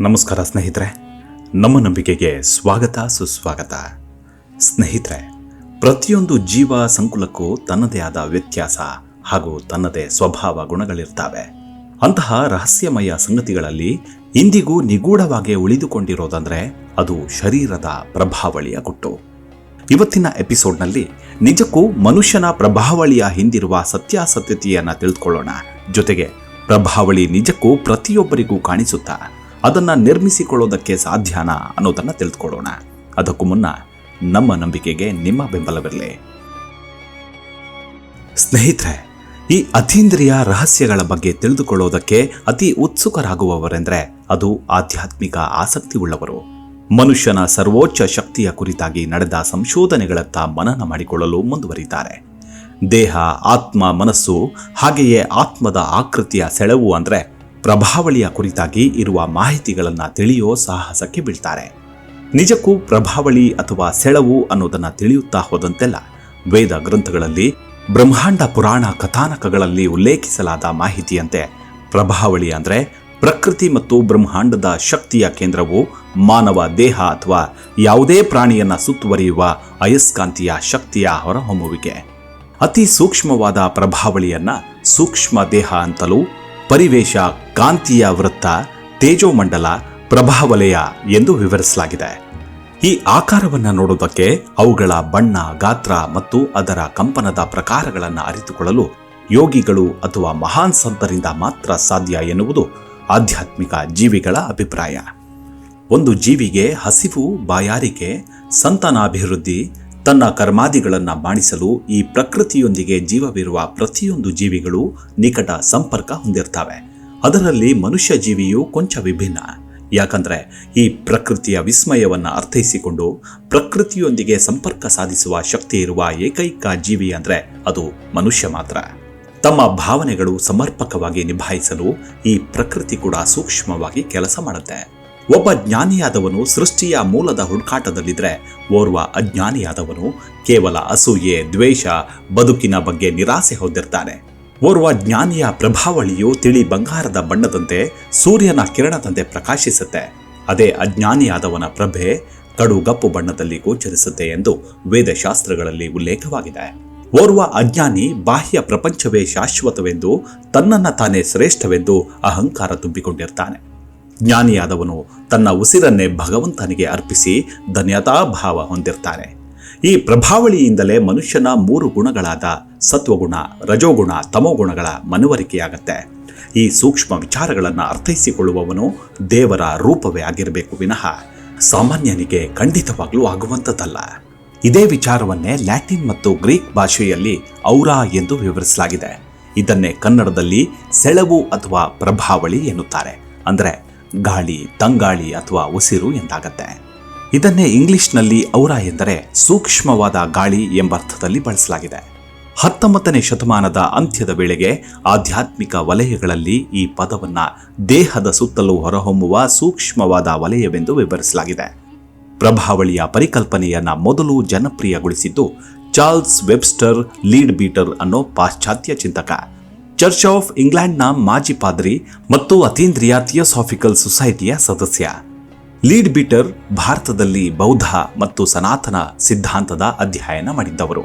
ನಮಸ್ಕಾರ ಸ್ನೇಹಿತರೆ, ನಮ್ಮ ನಂಬಿಕೆಗೆ ಸ್ವಾಗತ, ಸುಸ್ವಾಗತ. ಸ್ನೇಹಿತರೆ, ಪ್ರತಿಯೊಂದು ಜೀವ ಸಂಕುಲಕ್ಕೂ ತನ್ನದೇ ಆದ ವ್ಯತ್ಯಾಸ ಹಾಗೂ ತನ್ನದೇ ಸ್ವಭಾವ ಗುಣಗಳಿರ್ತವೆ. ಅಂತಹ ರಹಸ್ಯಮಯ ಸಂಗತಿಗಳಲ್ಲಿ ಇಂದಿಗೂ ನಿಗೂಢವಾಗಿ ಉಳಿದುಕೊಂಡಿರೋದಂದ್ರೆ ಅದು ಶರೀರದ ಪ್ರಭಾವಳಿಯ ಗುಟ್ಟು. ಇವತ್ತಿನ ಎಪಿಸೋಡ್ನಲ್ಲಿ ನಿಜಕ್ಕೂ ಮನುಷ್ಯನ ಪ್ರಭಾವಳಿಯ ಹಿಂದಿರುವ ಸತ್ಯಾಸತ್ಯತೆಯನ್ನು ತಿಳಿದುಕೊಳ್ಳೋಣ ಜೊತೆಗೆ ಪ್ರಭಾವಳಿ ನಿಜಕ್ಕೂ ಪ್ರತಿಯೊಬ್ಬರಿಗೂ ಕಾಣಿಸುತ್ತಾ ಅದನ್ನ ನಿರ್ಮಿಸಿಕೊಳ್ಳೋದಕ್ಕೆ ಸಾಧ್ಯನಾ ಅನ್ನೋದನ್ನು ತಿಳಿದುಕೊಳ್ಳೋಣ ಅದಕ್ಕೂ ಮುನ್ನ ನಮ್ಮ ನಂಬಿಕೆಗೆ ನಿಮ್ಮ ಬೆಂಬಲವಿರಲಿ. ಸ್ನೇಹಿತರೆ, ಈ ಅತೀಂದ್ರಿಯ ರಹಸ್ಯಗಳ ಬಗ್ಗೆ ತಿಳಿದುಕೊಳ್ಳೋದಕ್ಕೆ ಅತಿ ಉತ್ಸುಕರಾಗುವವರೆಂದರೆ ಅದು ಆಧ್ಯಾತ್ಮಿಕ ಆಸಕ್ತಿ ಉಳ್ಳವರು ಮನುಷ್ಯನ ಸರ್ವೋಚ್ಚ ಶಕ್ತಿಯ ಕುರಿತಾಗಿ ನಡೆದ ಸಂಶೋಧನೆಗಳತ್ತ ಮನನ ಮಾಡಿಕೊಳ್ಳಲು ಮುಂದುವರಿತಾರೆ. ದೇಹ, ಆತ್ಮ, ಮನಸ್ಸು ಹಾಗೆಯೇ ಆತ್ಮದ ಆಕೃತಿಯ ಸೆಳವು ಅಂದ್ರೆ ಪ್ರಭಾವಳಿಯ ಕುರಿತಾಗಿ ಇರುವ ಮಾಹಿತಿಗಳನ್ನು ತಿಳಿಯೋ ಸಾಹಸಕ್ಕೆ ಬೀಳ್ತಾರೆ. ನಿಜಕ್ಕೂ ಪ್ರಭಾವಳಿ ಅಥವಾ ಸೆಳವು ಅನ್ನೋದನ್ನ ತಿಳಿಯುತ್ತಾ ಹೋದಂತೆಲ್ಲ ವೇದ ಗ್ರಂಥಗಳಲ್ಲಿ, ಬ್ರಹ್ಮಾಂಡ ಪುರಾಣ ಕಥಾನಕಗಳಲ್ಲಿ ಉಲ್ಲೇಖಿಸಲಾದ ಮಾಹಿತಿಯಂತೆ ಪ್ರಭಾವಳಿ ಅಂದ್ರೆ ಪ್ರಕೃತಿ ಮತ್ತು ಬ್ರಹ್ಮಾಂಡದ ಶಕ್ತಿಯ ಕೇಂದ್ರವು ಮಾನವ ದೇಹ ಅಥವಾ ಯಾವುದೇ ಪ್ರಾಣಿಯನ್ನ ಸುತ್ತುವರಿಯುವ ಅಯಸ್ಕಾಂತೀಯ ಶಕ್ತಿಯ ಹೊರಹೊಮ್ಮುವಿಕೆ. ಅತಿ ಸೂಕ್ಷ್ಮವಾದ ಪ್ರಭಾವಳಿಯನ್ನ ಸೂಕ್ಷ್ಮ ದೇಹ ಅಂತಲೂ ಪರಿವೇಶ, ಕಾಂತೀಯ ವೃತ್ತ, ತೇಜೋಮಂಡಲ, ಪ್ರಭಾವಲಯ ಎಂದು ವಿವರಿಸಲಾಗಿದೆ. ಈ ಆಕಾರವನ್ನು ನೋಡುವುದಕ್ಕೆ ಅವುಗಳ ಬಣ್ಣ, ಗಾತ್ರ ಮತ್ತು ಅದರ ಕಂಪನದ ಪ್ರಕಾರಗಳನ್ನು ಅರಿತುಕೊಳ್ಳಲು ಯೋಗಿಗಳು ಅಥವಾ ಮಹಾನ್ ಸಂತರಿಂದ ಮಾತ್ರ ಸಾಧ್ಯ ಎನ್ನುವುದು ಆಧ್ಯಾತ್ಮಿಕ ಜೀವಿಗಳ ಅಭಿಪ್ರಾಯ. ಒಂದು ಜೀವಿಗೆ ಹಸಿವು, ಬಾಯಾರಿಕೆ, ಸಂತಾನಾಭಿವೃದ್ಧಿ ತನ್ನ ಕರ್ಮಾದಿಗಳನ್ನು ಮಾಡಿಸಲು ಈ ಪ್ರಕೃತಿಯೊಂದಿಗೆ ಜೀವವಿರುವ ಪ್ರತಿಯೊಂದು ಜೀವಿಗಳು ನಿಕಟ ಸಂಪರ್ಕ ಹೊಂದಿರ್ತವೆ. ಅದರಲ್ಲಿ ಮನುಷ್ಯ ಜೀವಿಯು ಕೊಂಚ ವಿಭಿನ್ನ. ಯಾಕಂದ್ರೆ ಈ ಪ್ರಕೃತಿಯ ವಿಸ್ಮಯವನ್ನು ಅರ್ಥೈಸಿಕೊಂಡು ಪ್ರಕೃತಿಯೊಂದಿಗೆ ಸಂಪರ್ಕ ಸಾಧಿಸುವ ಶಕ್ತಿ ಇರುವ ಏಕೈಕ ಜೀವಿ ಅಂದರೆ ಅದು ಮನುಷ್ಯ ಮಾತ್ರ. ತಮ್ಮ ಭಾವನೆಗಳು ಸಮರ್ಪಕವಾಗಿ ನಿಭಾಯಿಸಲು ಈ ಪ್ರಕೃತಿ ಕೂಡ ಸೂಕ್ಷ್ಮವಾಗಿ ಕೆಲಸ ಮಾಡುತ್ತೆ. ಒಬ್ಬ ಜ್ಞಾನಿಯಾದವನು ಸೃಷ್ಟಿಯ ಮೂಲದ ಹುಡುಕಾಟದಲ್ಲಿದ್ದರೆ ಓರ್ವ ಅಜ್ಞಾನಿಯಾದವನು ಕೇವಲ ಅಸೂಯೆ, ದ್ವೇಷ, ಬದುಕಿನ ಬಗ್ಗೆ ನಿರಾಸೆ ಹೊಂದಿರ್ತಾನೆ. ಓರ್ವ ಜ್ಞಾನಿಯ ಪ್ರಭಾವಳಿಯು ತಿಳಿ ಬಂಗಾರದ ಬಣ್ಣದಂತೆ ಸೂರ್ಯನ ಕಿರಣದಂತೆ ಪ್ರಕಾಶಿಸುತ್ತೆ. ಅದೇ ಅಜ್ಞಾನಿಯಾದವನ ಪ್ರಭೆ ಕಡುಗಪ್ಪು ಬಣ್ಣದಲ್ಲಿ ಗೋಚರಿಸುತ್ತೆ ಎಂದು ವೇದಶಾಸ್ತ್ರಗಳಲ್ಲಿ ಉಲ್ಲೇಖವಾಗಿದೆ. ಓರ್ವ ಅಜ್ಞಾನಿ ಬಾಹ್ಯ ಪ್ರಪಂಚವೇ ಶಾಶ್ವತವೆಂದು ತನ್ನನ್ನ ತಾನೇ ಶ್ರೇಷ್ಠವೆಂದು ಅಹಂಕಾರ ತುಂಬಿಕೊಂಡಿರ್ತಾನೆ. ಜ್ಞಾನಿಯಾದವನು ತನ್ನ ಉಸಿರನ್ನೇ ಭಗವಂತನಿಗೆ ಅರ್ಪಿಸಿ ಧನ್ಯತಾಭಾವ ಹೊಂದಿರ್ತಾನೆ. ಈ ಪ್ರಭಾವಳಿಯಿಂದಲೇ ಮನುಷ್ಯನ ಮೂರು ಗುಣಗಳಾದ ಸತ್ವಗುಣ, ರಜೋಗುಣ, ತಮೋಗುಣಗಳ ಮನವರಿಕೆಯಾಗತ್ತೆ. ಈ ಸೂಕ್ಷ್ಮ ವಿಚಾರಗಳನ್ನು ಅರ್ಥೈಸಿಕೊಳ್ಳುವವನು ದೇವರ ರೂಪವೇ ಆಗಿರಬೇಕು ವಿನಃ ಸಾಮಾನ್ಯನಿಗೆ ಖಂಡಿತವಾಗಲೂ ಆಗುವಂಥದ್ದಲ್ಲ. ಇದೇ ವಿಚಾರವನ್ನೇ ಲ್ಯಾಟಿನ್ ಮತ್ತು ಗ್ರೀಕ್ ಭಾಷೆಯಲ್ಲಿ ಔರಾ ಎಂದು ವಿವರಿಸಲಾಗಿದೆ. ಇದನ್ನೇ ಕನ್ನಡದಲ್ಲಿ ಸೆಳವು ಅಥವಾ ಪ್ರಭಾವಳಿ ಎನ್ನುತ್ತಾರೆ. ಅಂದರೆ ಗಾಳಿ, ತಂಗಾಳಿ ಅಥವಾ ಉಸಿರು ಎಂದಾಗತ್ತೆ. ಇದನ್ನೇ ಇಂಗ್ಲಿಷ್ನಲ್ಲಿ ಔರ ಎಂದರೆ ಸೂಕ್ಷ್ಮವಾದ ಗಾಳಿ ಎಂಬರ್ಥದಲ್ಲಿ ಬಳಸಲಾಗಿದೆ. ಹತ್ತೊಂಬತ್ತನೇ ಶತಮಾನದ ಅಂತ್ಯದ ವೇಳೆಗೆ ಆಧ್ಯಾತ್ಮಿಕ ವಲಯಗಳಲ್ಲಿ ಈ ಪದವನ್ನ ದೇಹದ ಸುತ್ತಲೂ ಹೊರಹೊಮ್ಮುವ ಸೂಕ್ಷ್ಮವಾದ ವಲಯವೆಂದು ವಿವರಿಸಲಾಗಿದೆ. ಪ್ರಭಾವಳಿಯ ಪರಿಕಲ್ಪನೆಯನ್ನು ಮೊದಲು ಜನಪ್ರಿಯಗೊಳಿಸಿದ್ದು ಚಾರ್ಲ್ಸ್ ವೆಬ್ಸ್ಟರ್ ಲೀಡ್ ಬೀಟರ್ ಅನ್ನೋ ಪಾಶ್ಚಾತ್ಯ ಚಿಂತಕ. ಚರ್ಚ್ ಆಫ್ ಇಂಗ್ಲೆಂಡ್ನ ಮಾಜಿ ಪಾದ್ರಿ ಮತ್ತು ಅತೀಂದ್ರಿಯ ಥಿಯೋಸಾಫಿಕಲ್ ಸೊಸೈಟಿಯ ಸದಸ್ಯ. ಲೀಡ್ ಬೀಟರ್ ಭಾರತದಲ್ಲಿ ಬೌದ್ಧ ಮತ್ತು ಸನಾತನ ಸಿದ್ಧಾಂತದ ಅಧ್ಯಯನ ಮಾಡಿದ್ದವರು.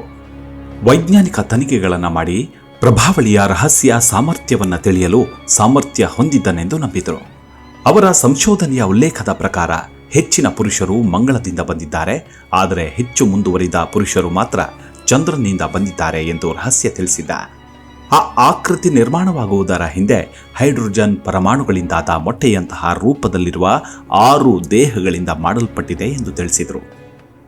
ವೈಜ್ಞಾನಿಕ ತನಿಖೆಗಳನ್ನು ಮಾಡಿ ಪ್ರಭಾವಳಿಯ ರಹಸ್ಯ ಸಾಮರ್ಥ್ಯವನ್ನು ತಿಳಿಯಲು ಸಾಮರ್ಥ್ಯ ಹೊಂದಿದ್ದನೆಂದು ನಂಬಿದರು. ಅವರ ಸಂಶೋಧನೆಯ ಉಲ್ಲೇಖದ ಪ್ರಕಾರ ಹೆಚ್ಚಿನ ಪುರುಷರು ಮಂಗಳದಿಂದ ಬಂದಿದ್ದಾರೆ, ಆದರೆ ಹೆಚ್ಚು ಮುಂದುವರಿದ ಪುರುಷರು ಮಾತ್ರ ಚಂದ್ರನಿಂದ ಬಂದಿದ್ದಾರೆ ಎಂದು ರಹಸ್ಯ ತಿಳಿಸಿದ್ದ. ಆ ಆಕೃತಿ ನಿರ್ಮಾಣವಾಗುವುದರ ಹಿಂದೆ ಹೈಡ್ರೋಜನ್ ಪರಮಾಣುಗಳಿಂದಾದ ಮೊಟ್ಟೆಯಂತಹ ರೂಪದಲ್ಲಿರುವ ಆರು ದೇಹಗಳಿಂದ ಮಾಡಲ್ಪಟ್ಟಿದೆ ಎಂದು ತಿಳಿಸಿದರು.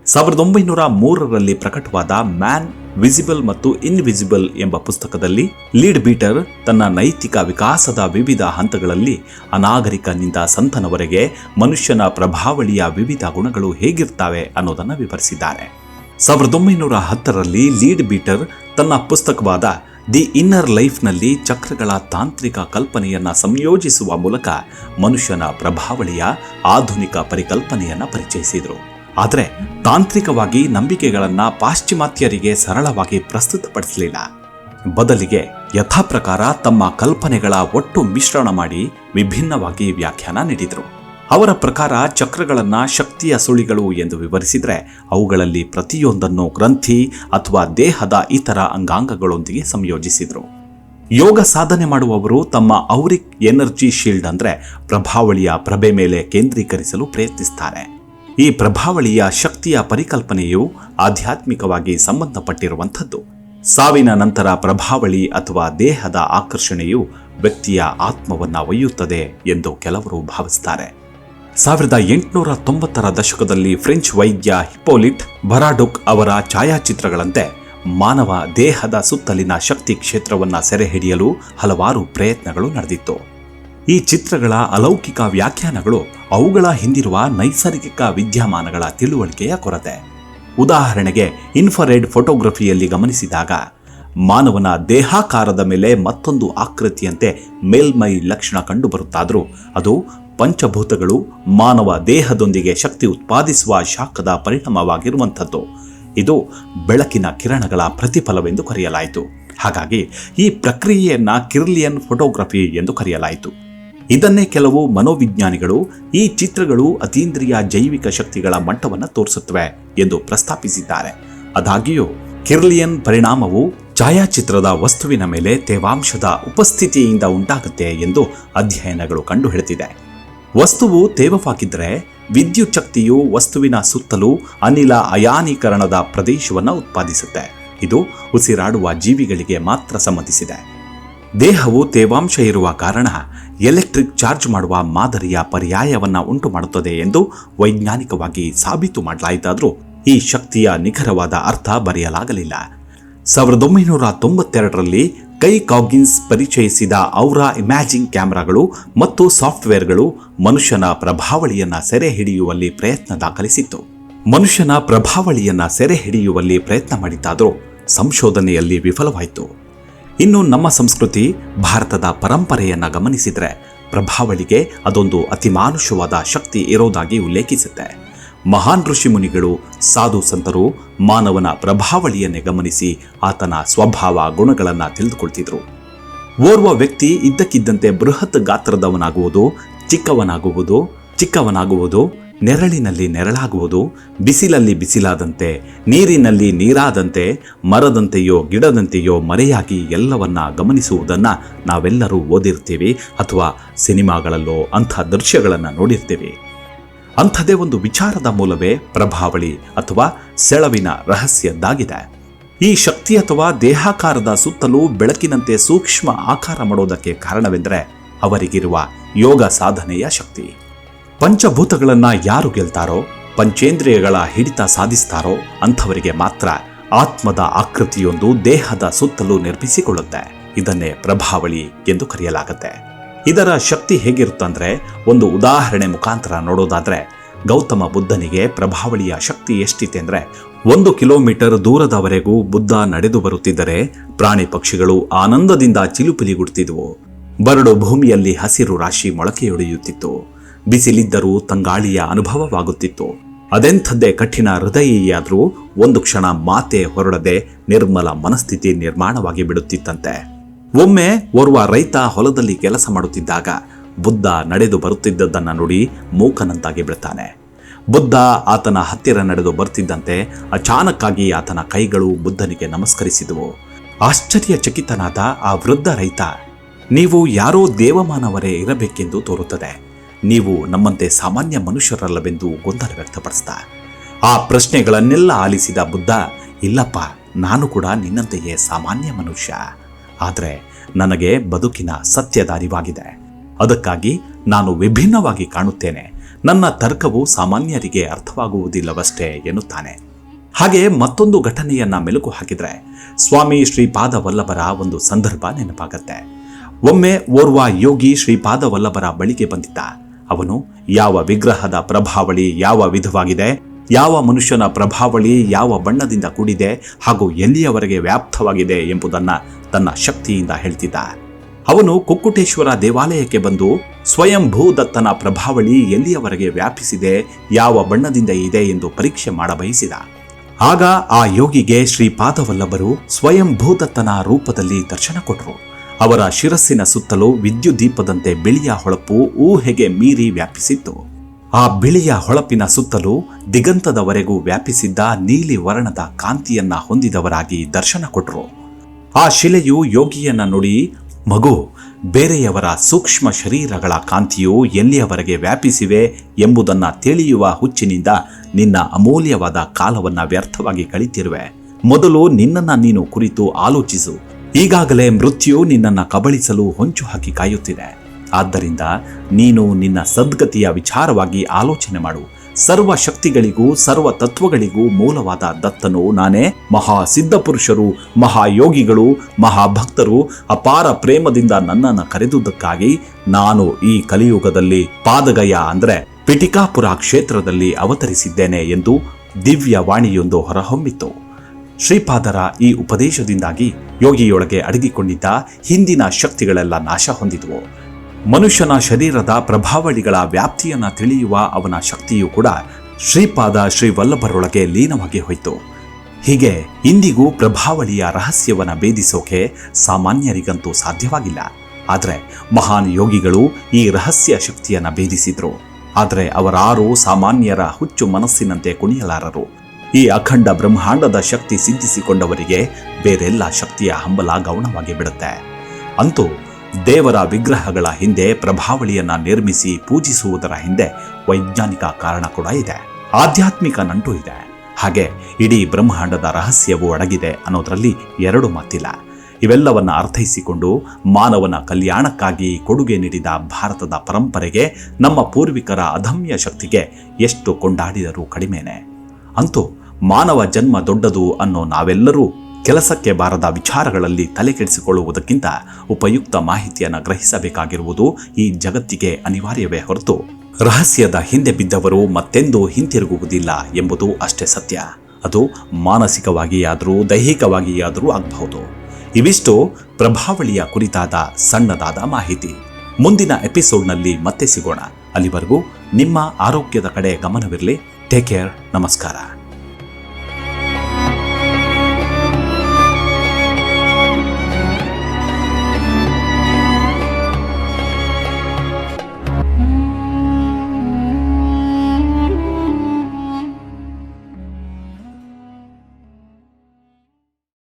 ಸಾವಿರದ ಒಂಬೈನೂರ ಮೂರರಲ್ಲಿ ಪ್ರಕಟವಾದ ಮ್ಯಾನ್, ವಿಸಿಬಲ್ ಮತ್ತು ಇನ್ವಿಸಿಬಲ್ ಎಂಬ ಪುಸ್ತಕದಲ್ಲಿ ಲೀಡ್ ಬೀಟರ್ ತನ್ನ ನೈತಿಕ ವಿಕಾಸದ ವಿವಿಧ ಹಂತಗಳಲ್ಲಿ ಅನಾಗರಿಕನಿಂದ ಸಂತನವರೆಗೆ ಮನುಷ್ಯನ ಪ್ರಭಾವಳಿಯ ವಿವಿಧ ಗುಣಗಳು ಹೇಗಿರ್ತವೆ ಅನ್ನೋದನ್ನು ವಿವರಿಸಿದ್ದಾರೆ. ಸಾವಿರದ ಒಂಬೈನೂರ ಹತ್ತರಲ್ಲಿ ಲೀಡ್ ಬೀಟರ್ ತನ್ನ ಪುಸ್ತಕವಾದ ದಿ ಇನ್ನರ್ ಲೈಫ್ನಲ್ಲಿ ಚಕ್ರಗಳ ತಾಂತ್ರಿಕ ಕಲ್ಪನೆಯನ್ನು ಸಂಯೋಜಿಸುವ ಮೂಲಕ ಮನುಷ್ಯನ ಪ್ರಭಾವಳಿಯ ಆಧುನಿಕ ಪರಿಕಲ್ಪನೆಯನ್ನು ಪರಿಚಯಿಸಿದರು. ಆದರೆ ತಾಂತ್ರಿಕವಾಗಿ ನಂಬಿಕೆಗಳನ್ನು ಪಾಶ್ಚಿಮಾತ್ಯರಿಗೆ ಸರಳವಾಗಿ ಪ್ರಸ್ತುತಪಡಿಸಲಿಲ್ಲ. ಬದಲಿಗೆ ಯಥಾಪ್ರಕಾರ ತಮ್ಮ ಕಲ್ಪನೆಗಳ ಒಟ್ಟು ಮಿಶ್ರಣ ಮಾಡಿ ವಿಭಿನ್ನವಾಗಿ ವ್ಯಾಖ್ಯಾನ ನೀಡಿದರು. ಅವರ ಪ್ರಕಾರ ಚಕ್ರಗಳನ್ನು ಶಕ್ತಿಯ ಸುಳಿಗಳು ಎಂದು ವಿವರಿಸಿದರೆ ಅವುಗಳಲ್ಲಿ ಪ್ರತಿಯೊಂದನ್ನು ಗ್ರಂಥಿ ಅಥವಾ ದೇಹದ ಇತರ ಅಂಗಾಂಗಗಳೊಂದಿಗೆ ಸಂಯೋಜಿಸಿದರು. ಯೋಗ ಸಾಧನೆ ಮಾಡುವವರು ತಮ್ಮ ಔರಿಕ್ ಎನರ್ಜಿ ಶೀಲ್ಡ್ ಅಂದರೆ ಪ್ರಭಾವಳಿಯ ಪ್ರಭೆ ಮೇಲೆ ಕೇಂದ್ರೀಕರಿಸಲು ಪ್ರಯತ್ನಿಸ್ತಾರೆ. ಈ ಪ್ರಭಾವಳಿಯ ಶಕ್ತಿಯ ಪರಿಕಲ್ಪನೆಯು ಆಧ್ಯಾತ್ಮಿಕವಾಗಿ ಸಂಬಂಧಪಟ್ಟಿರುವಂಥದ್ದು. ಸಾವಿನ ನಂತರ ಪ್ರಭಾವಳಿ ಅಥವಾ ದೇಹದ ಆಕರ್ಷಣೆಯು ವ್ಯಕ್ತಿಯ ಆತ್ಮವನ್ನು ಒಯ್ಯುತ್ತದೆ ಎಂದು ಕೆಲವರು ಭಾವಿಸುತ್ತಾರೆ ಸಾವಿರದ ಎಂಟುನೂರ ತೊಂಬತ್ತರ ದಶಕದಲ್ಲಿ ಫ್ರೆಂಚ್ ವೈದ್ಯ ಹಿಪೋಲಿಟ್ ಬರಾಡುಕ್ ಅವರ ಛಾಯಾಚಿತ್ರಗಳಂತೆ ಮಾನವ ದೇಹದ ಸುತ್ತಲಿನ ಶಕ್ತಿ ಕ್ಷೇತ್ರವನ್ನು ಸೆರೆ ಹಿಡಿಯಲು ಹಲವಾರು ಪ್ರಯತ್ನಗಳು ನಡೆದಿತ್ತು. ಈ ಚಿತ್ರಗಳ ಅಲೌಕಿಕ ವ್ಯಾಖ್ಯಾನಗಳು ಅವುಗಳ ಹಿಂದಿರುವ ನೈಸರ್ಗಿಕ ವಿದ್ಯಮಾನಗಳ ತಿಳುವಳಿಕೆಯ ಕೊರತೆ. ಉದಾಹರಣೆಗೆ ಇನ್ಫರೆಡ್ ಫೋಟೋಗ್ರಫಿಯಲ್ಲಿ ಗಮನಿಸಿದಾಗ, ಮಾನವನ ದೇಹಾಕಾರದ ಮೇಲೆ ಮತ್ತೊಂದು ಆಕೃತಿಯಂತೆ ಮೇಲ್ಮೈ ಲಕ್ಷಣ ಕಂಡುಬರುತ್ತಾದರೂ ಅದು ಪಂಚಭೂತಗಳು ಮಾನವ ದೇಹದೊಂದಿಗೆ ಶಕ್ತಿ ಉತ್ಪಾದಿಸುವ ಶಾಖದ ಪರಿಣಾಮವಾಗಿರುವಂಥದ್ದು. ಇದು ಬೆಳಕಿನ ಕಿರಣಗಳ ಪ್ರತಿಫಲವೆಂದು ಕರೆಯಲಾಯಿತು. ಹಾಗಾಗಿ ಈ ಪ್ರಕ್ರಿಯೆಯನ್ನು ಕಿರ್ಲಿಯನ್ ಫೋಟೋಗ್ರಫಿ ಎಂದು ಕರೆಯಲಾಯಿತು. ಇದನ್ನೇ ಕೆಲವು ಮನೋವಿಜ್ಞಾನಿಗಳು ಈ ಚಿತ್ರಗಳು ಅತೀಂದ್ರಿಯ ಜೈವಿಕ ಶಕ್ತಿಗಳ ಮಟ್ಟವನ್ನು ತೋರಿಸುತ್ತವೆ ಎಂದು ಪ್ರಸ್ತಾಪಿಸಿದ್ದಾರೆ. ಆದಾಗ್ಯೂ, ಕಿರ್ಲಿಯನ್ ಪರಿಣಾಮವು ಛಾಯಾಚಿತ್ರದ ವಸ್ತುವಿನ ಮೇಲೆ ತೇವಾಂಶದ ಉಪಸ್ಥಿತಿಯಿಂದ ಉಂಟಾಗುತ್ತೆ ಎಂದು ಅಧ್ಯಯನಗಳು ಕಂಡುಹಿಡಿದಿದೆ. ವಸ್ತುವು ತೇವವಾಗಿದ್ದರೆ ವಿದ್ಯುತ್ ಶಕ್ತಿಯು ವಸ್ತುವಿನ ಸುತ್ತಲೂ ಅನಿಲ ಅಯಾನೀಕರಣದ ಪ್ರದೇಶವನ್ನು ಉತ್ಪಾದಿಸುತ್ತೆ. ಇದು ಉಸಿರಾಡುವ ಜೀವಿಗಳಿಗೆ ಮಾತ್ರ ಸಂಬಂಧಿಸಿದೆ ದೇಹವು ತೇವಾಂಶ ಇರುವ ಕಾರಣ ಎಲೆಕ್ಟ್ರಿಕ್ ಚಾರ್ಜ್ ಮಾಡುವ ಮಾದರಿಯ ಪರ್ಯಾಯವನ್ನು ಉಂಟು ಮಾಡುತ್ತದೆ ಎಂದು ವೈಜ್ಞಾನಿಕವಾಗಿ ಸಾಬೀತು ಮಾಡಲಾಯಿತಾದರೂ ಈ ಶಕ್ತಿಯ ನಿಖರವಾದ ಅರ್ಥ ಬರೆಯಲಾಗಲಿಲ್ಲ. ಸಾವಿರದ ಒಂಬೈನೂರ ತೊಂಬತ್ತೆರಡರಲ್ಲಿ ಕೈ ಕಾಗಿನ್ಸ್ ಪರಿಚಯಿಸಿದ ಔರಾ ಇಮ್ಯಾಜಿಂಗ್ ಕ್ಯಾಮೆರಾಗಳು ಮತ್ತು ಸಾಫ್ಟ್ವೇರ್ಗಳು ಮನುಷ್ಯನ ಪ್ರಭಾವಳಿಯನ್ನ ಸೆರೆ ಹಿಡಿಯುವಲ್ಲಿ ಪ್ರಯತ್ನ ದಾಖಲಿಸಿತ್ತು. ಮನುಷ್ಯನ ಪ್ರಭಾವಳಿಯನ್ನ ಸೆರೆ ಹಿಡಿಯುವಲ್ಲಿ ಪ್ರಯತ್ನ ಮಾಡಿದ್ದಾದರೂ ಸಂಶೋಧನೆಯಲ್ಲಿ ವಿಫಲವಾಯಿತು. ಇನ್ನು ನಮ್ಮ ಸಂಸ್ಕೃತಿ ಭಾರತದ ಪರಂಪರೆಯನ್ನ ಗಮನಿಸಿದರೆ ಪ್ರಭಾವಳಿಗೆ ಅದೊಂದು ಅತಿಮಾನುಷವಾದ ಶಕ್ತಿ ಇರೋದಾಗಿ ಉಲ್ಲೇಖಿಸುತ್ತೆ. ಮಹಾನ್ ಋಷಿ ಮುನಿಗಳು ಸಾಧು ಸಂತರು, ಮಾನವನ ಪ್ರಭಾವಳಿಯನ್ನೇ ಗಮನಿಸಿ ಆತನ ಸ್ವಭಾವ ಗುಣಗಳನ್ನು ತಿಳಿದುಕೊಳ್ತಿದ್ರು. ಓರ್ವ ವ್ಯಕ್ತಿ ಇದ್ದಕ್ಕಿದ್ದಂತೆ ಬೃಹತ್ ಗಾತ್ರದವನಾಗುವುದು, ಚಿಕ್ಕವನಾಗುವುದು ಚಿಕ್ಕವನಾಗುವುದು, ನೆರಳಿನಲ್ಲಿ ನೆರಳಾಗುವುದು, ಬಿಸಿಲಲ್ಲಿ ಬಿಸಿಲಾದಂತೆ, ನೀರಿನಲ್ಲಿ ನೀರಾದಂತೆ, ಮರದಂತೆಯೋ ಗಿಡದಂತೆಯೋ ಮರೆಯಾಗಿ ಎಲ್ಲವನ್ನ ಗಮನಿಸುವುದನ್ನ ನಾವೆಲ್ಲರೂ ಓದಿರ್ತೀವಿ ಅಥವಾ ಸಿನಿಮಾಗಳಲ್ಲೋ ಅಂಥ ದೃಶ್ಯಗಳನ್ನು ನೋಡಿರ್ತೀವಿ. ಅಂಥದೇ ಒಂದು ವಿಚಾರದ ಮೂಲವೇ ಪ್ರಭಾವಳಿ ಅಥವಾ ಸೆಳವಿನ ರಹಸ್ಯದ್ದಾಗಿದೆ. ಈ ಶಕ್ತಿ ಅಥವಾ ದೇಹಾಕಾರದ ಸುತ್ತಲೂ ಬೆಳಕಿನಂತೆ ಸೂಕ್ಷ್ಮ ಆಕಾರ ಮಾಡೋದಕ್ಕೆ ಕಾರಣವೆಂದರೆ ಅವರಿಗಿರುವ ಯೋಗ ಸಾಧನೆಯ ಶಕ್ತಿ. ಪಂಚಭೂತಗಳನ್ನ ಯಾರು ಗೆಲ್ತಾರೋ, ಪಂಚೇಂದ್ರಿಯಗಳ ಹಿಡಿತ ಸಾಧಿಸ್ತಾರೋ ಅಂಥವರಿಗೆ ಮಾತ್ರ ಆತ್ಮದ ಆಕೃತಿಯೊಂದು ದೇಹದ ಸುತ್ತಲೂ ನಿರ್ಮಿಸಿಕೊಳ್ಳುತ್ತೆ. ಇದನ್ನೇ ಪ್ರಭಾವಳಿ ಎಂದು ಕರೆಯಲಾಗುತ್ತೆ. ಇದರ ಶಕ್ತಿ ಹೇಗಿರುತ್ತಂದ್ರೆ ಒಂದು ಉದಾಹರಣೆ ಮುಖಾಂತರ ನೋಡೋದಾದ್ರೆ ಗೌತಮ ಬುದ್ಧನಿಗೆ ಪ್ರಭಾವಳಿಯ ಶಕ್ತಿ ಎಷ್ಟಿದೆ ಅಂದ್ರೆ ಒಂದು ಕಿಲೋಮೀಟರ್ ದೂರದವರೆಗೂ ಬುದ್ಧ ನಡೆದು ಬರುತ್ತಿದ್ದರೆ ಪ್ರಾಣಿ ಪಕ್ಷಿಗಳು ಆನಂದದಿಂದ ಚಿಲುಪಿಲಿಗುಡ್ತಿದ್ವು. ಬರಡು ಭೂಮಿಯಲ್ಲಿ ಹಸಿರು ರಾಶಿ ಮೊಳಕೆಯೊಡೆಯುತ್ತಿತ್ತು ಬಿಸಿಲಿದ್ದರೂ ತಂಗಾಳಿಯ ಅನುಭವವಾಗುತ್ತಿತ್ತು. ಅದೆಂಥದ್ದೇ ಕಠಿಣ ಹೃದಯಿಯಾದರೂ ಒಂದು ಕ್ಷಣ ಮಾತೆ ಹೊರಡದೆ ನಿರ್ಮಲ ಮನಸ್ಥಿತಿ ನಿರ್ಮಾಣವಾಗಿ ಬಿಡುತ್ತಿತ್ತಂತೆ. ಒಮ್ಮೆ ಓರ್ವ ರೈತ ಹೊಲದಲ್ಲಿ ಕೆಲಸ ಮಾಡುತ್ತಿದ್ದಾಗ ಬುದ್ಧ ನಡೆದು ಬರುತ್ತಿದ್ದದ್ದನ್ನು ನೋಡಿ ಮೂಕನಂತಾಗಿ ಬಿಡ್ತಾನೆ ಬುದ್ಧ ಆತನ ಹತ್ತಿರ ನಡೆದು ಬರ್ತಿದ್ದಂತೆ ಅಚಾನಕ್ಕಾಗಿ ಆತನ ಕೈಗಳು ಬುದ್ಧನಿಗೆ ನಮಸ್ಕರಿಸಿದವು. ಆಶ್ಚರ್ಯಚಕಿತನಾದ ಆ ವೃದ್ಧ ರೈತ, ನೀವು ಯಾರೋ ದೇವಮಾನವರೇ ಇರಬೇಕೆಂದು ತೋರುತ್ತದೆ. ನೀವು ನಮ್ಮಂತೆ ಸಾಮಾನ್ಯ ಮನುಷ್ಯರಲ್ಲವೆಂದು ಗೊಂದಲ ವ್ಯಕ್ತಪಡಿಸಿದ ಆ ಪ್ರಶ್ನೆಗಳನ್ನೆಲ್ಲ ಆಲಿಸಿದ ಬುದ್ಧ, ಇಲ್ಲಪ್ಪ, ನಾನು ಕೂಡ ನಿನ್ನಂತೆಯೇ ಸಾಮಾನ್ಯ ಮನುಷ್ಯ. ಆದರೆ ನನಗೆ ಬದುಕಿನ ಸತ್ಯದ ಅರಿವಾಗಿದೆ ಅದಕ್ಕಾಗಿ ನಾನು ವಿಭಿನ್ನವಾಗಿ ಕಾಣುತ್ತೇನೆ. ನನ್ನ ತರ್ಕವು ಸಾಮಾನ್ಯರಿಗೆ ಅರ್ಥವಾಗುವುದಿಲ್ಲವಷ್ಟೇ ಎನ್ನುತ್ತಾನೆ. ಹಾಗೆ ಮತ್ತೊಂದು ಘಟನೆಯನ್ನ ಮೆಲುಕು ಹಾಕಿದ್ರೆ ಸ್ವಾಮಿ ಶ್ರೀಪಾದ ವಲ್ಲಭರ ಒಂದು ಸಂದರ್ಭ ನೆನಪಾಗತ್ತೆ. ಒಮ್ಮೆ ಓರ್ವ ಯೋಗಿ ಶ್ರೀಪಾದ ವಲ್ಲಭರ ಬಳಿಗೆ ಬಂದಿದ್ದ. ಅವನು ಯಾವ ವಿಗ್ರಹದ ಪ್ರಭಾವಳಿ ಯಾವ ವಿಧವಾಗಿದೆ? ಯಾವ ಮನುಷ್ಯನ ಪ್ರಭಾವಳಿ ಯಾವ ಬಣ್ಣದಿಂದ ಕೂಡಿದೆ ಹಾಗೂ ಎಲ್ಲಿಯವರೆಗೆ ವ್ಯಾಪ್ತವಾಗಿದೆ ಎಂಬುದನ್ನು ತನ್ನ ಶಕ್ತಿಯಿಂದ ಹೇಳ್ತಿದ್ದ ಅವನು ಕುಕ್ಕುಟೇಶ್ವರ ದೇವಾಲಯಕ್ಕೆ ಬಂದು ಸ್ವಯಂಭೂ ದತ್ತನ ಪ್ರಭಾವಳಿ ಎಲ್ಲಿಯವರೆಗೆ ವ್ಯಾಪಿಸಿದೆ, ಯಾವ ಬಣ್ಣದಿಂದ ಇದೆ ಎಂದು ಪರೀಕ್ಷೆ ಮಾಡಬಯಸಿದ. ಆಗ ಆ ಯೋಗಿಗೆ ಶ್ರೀಪಾದವಲ್ಲಭರು ಸ್ವಯಂಭೂದತ್ತನ ರೂಪದಲ್ಲಿ ದರ್ಶನ ಕೊಟ್ಟರು ಅವರ ಶಿರಸ್ಸಿನ ಸುತ್ತಲೂ ವಿದ್ಯುತ್ ದೀಪದಂತೆ ಬಿಳಿಯ ಹೊಳಪು ಊಹೆಗೆ ಮೀರಿ ವ್ಯಾಪಿಸಿತ್ತು. ಆ ಬಿಳಿಯ ಹೊಳಪಿನ ಸುತ್ತಲೂ ದಿಗಂತದವರೆಗೂ ವ್ಯಾಪಿಸಿದ್ದ ನೀಲಿ ವರ್ಣದ ಕಾಂತಿಯನ್ನ ಹೊಂದಿದವರಾಗಿ ದರ್ಶನ ಕೊಟ್ಟರು ಆ ಶಿಲೆಯು ಯೋಗಿಯನ್ನ ನುಡಿ, ಮಗು, ಬೇರೆಯವರ ಸೂಕ್ಷ್ಮ ಶರೀರಗಳ ಕಾಂತಿಯು ಎಲ್ಲಿಯವರೆಗೆ ವ್ಯಾಪಿಸಿವೆ ಎಂಬುದನ್ನ ತಿಳಿಯುವ ಹುಚ್ಚಿನಿಂದ ನಿನ್ನ ಅಮೂಲ್ಯವಾದ ಕಾಲವನ್ನ ವ್ಯರ್ಥವಾಗಿ ಕಳಿತಿರುವೆ. ಮೊದಲು ನಿನ್ನನ್ನ ನೀನು ಕುರಿತು ಆಲೋಚಿಸು. ಈಗಾಗಲೇ ಮೃತ್ಯು ನಿನ್ನನ್ನು ಕಬಳಿಸಲು ಹೊಂಚು ಹಾಕಿ ಕಾಯುತ್ತಿದೆ. ಆದ್ದರಿಂದ ನೀನು ನಿನ್ನ ಸದ್ಗತಿಯ ವಿಚಾರವಾಗಿ ಆಲೋಚನೆ ಮಾಡು. ಸರ್ವ ಶಕ್ತಿಗಳಿಗೂ, ಸರ್ವ ತತ್ವಗಳಿಗೂ ಮೂಲವಾದ ದತ್ತನು ನಾನೇ. ಮಹಾ ಸಿದ್ಧಪುರುಷರು, ಮಹಾಯೋಗಿಗಳು, ಮಹಾಭಕ್ತರು ಅಪಾರ ಪ್ರೇಮದಿಂದ ನನ್ನನ್ನು ಕರೆದುದಕ್ಕಾಗಿ ನಾನು ಈ ಕಲಿಯುಗದಲ್ಲಿ ಪಾದಗಯ ಅಂದ್ರೆ ಪಿಟಿಕಾಪುರ ಕ್ಷೇತ್ರದಲ್ಲಿ ಅವತರಿಸಿದ್ದೇನೆ ಎಂದು ದಿವ್ಯ ವಾಣಿಯೊಂದು ಹೊರಹೊಮ್ಮಿತು. ಶ್ರೀಪಾದರ ಈ ಉಪದೇಶದಿಂದಾಗಿ ಯೋಗಿಯೊಳಗೆ ಅಡಗಿಕೊಂಡಿದ್ದ ಹಿಂದಿನ ಶಕ್ತಿಗಳೆಲ್ಲ ನಾಶ ಹೊಂದಿದವು. ಮನುಷ್ಯನ ಶರೀರದ ಪ್ರಭಾವಳಿಗಳ ವ್ಯಾಪ್ತಿಯನ್ನ ತಿಳಿಯುವ ಅವನ ಶಕ್ತಿಯು ಕೂಡ ಶ್ರೀಪಾದ ಶ್ರೀವಲ್ಲಭರೊಳಗೆ ಲೀನವಾಗಿ ಹೋಯಿತು. ಹೀಗೆ ಇಂದಿಗೂ ಪ್ರಭಾವಳಿಯ ರಹಸ್ಯವನ್ನ ಭೇದಿಸೋಕೆ ಸಾಮಾನ್ಯರಿಗಂತೂ ಸಾಧ್ಯವಾಗಿಲ್ಲ. ಆದರೆ ಮಹಾನ್ ಯೋಗಿಗಳು ಈ ರಹಸ್ಯ ಶಕ್ತಿಯನ್ನ ಭೇದಿಸಿದ್ರು. ಆದರೆ ಅವರಾರು ಸಾಮಾನ್ಯರ ಹುಚ್ಚು ಮನಸ್ಸಿನಂತೆ ಕುಣಿಯಲಾರರು. ಈ ಅಖಂಡ ಬ್ರಹ್ಮಾಂಡದ ಶಕ್ತಿ ಸಿದ್ಧಿಸಿಕೊಂಡವರಿಗೆ ಬೇರೆಲ್ಲ ಶಕ್ತಿಯ ಹಂಬಲ ಗೌಣವಾಗಿ ಬಿಡುತ್ತೆ. ಅಂತೂ ದೇವರ ವಿಗ್ರಹಗಳ ಹಿಂದೆ ಪ್ರಭಾವಳಿಯನ್ನ ನಿರ್ಮಿಸಿ ಪೂಜಿಸುವುದರ ಹಿಂದೆ ವೈಜ್ಞಾನಿಕ ಕಾರಣ ಕೂಡ ಇದೆ. ಆಧ್ಯಾತ್ಮಿಕ ನಂಟು ಇದೆ. ಹಾಗೆ ಇಡೀ ಬ್ರಹ್ಮಾಂಡದ ರಹಸ್ಯವು ಅಡಗಿದೆ ಅನ್ನೋದರಲ್ಲಿ ಎರಡು ಮಾತಿಲ್ಲ ಇವೆಲ್ಲವನ್ನ ಅರ್ಥೈಸಿಕೊಂಡು ಮಾನವನ ಕಲ್ಯಾಣಕ್ಕಾಗಿ ಕೊಡುಗೆ ನೀಡಿದ ಭಾರತದ ಪರಂಪರೆಗೆ ನಮ್ಮ ಪೂರ್ವಿಕರ ಅದಮ್ಯ ಶಕ್ತಿಗೆ ಎಷ್ಟು ಕೊಂಡಾಡಿದರೂ ಕಡಿಮೆನೆ. ಅಂತೂ ಮಾನವ ಜನ್ಮ ದೊಡ್ಡದು ಅನ್ನೋ ನಾವೆಲ್ಲರೂ ಕೆಲಸಕ್ಕೆ ಬಾರದ ವಿಚಾರಗಳಲ್ಲಿ ತಲೆಕೆಡಿಸಿಕೊಳ್ಳುವುದಕ್ಕಿಂತ ಉಪಯುಕ್ತ ಮಾಹಿತಿಯನ್ನು ಗ್ರಹಿಸಬೇಕಾಗಿರುವುದು ಈ ಜಗತ್ತಿಗೆ ಅನಿವಾರ್ಯವೇ ಹೊರತು. ರಹಸ್ಯದ ಹಿಂದೆ ಬಿದ್ದವರು ಮತ್ತೆಂದೂ ಹಿಂತಿರುಗುವುದಿಲ್ಲ ಎಂಬುದು ಅಷ್ಟೇ ಸತ್ಯ. ಅದು ಮಾನಸಿಕವಾಗಿಯಾದರೂ ದೈಹಿಕವಾಗಿಯಾದರೂ ಆಗಬಹುದು. ಇವಿಷ್ಟು ಪ್ರಭಾವಳಿಯ ಕುರಿತಾದ ಸಣ್ಣದಾದ ಮಾಹಿತಿ. ಮುಂದಿನ ಎಪಿಸೋಡ್ನಲ್ಲಿ ಮತ್ತೆ ಸಿಗೋಣ. ಅಲ್ಲಿವರೆಗೂ ನಿಮ್ಮ ಆರೋಗ್ಯದ ಕಡೆ ಗಮನವಿರಲಿ. Take care. ನಮಸ್ಕಾರ.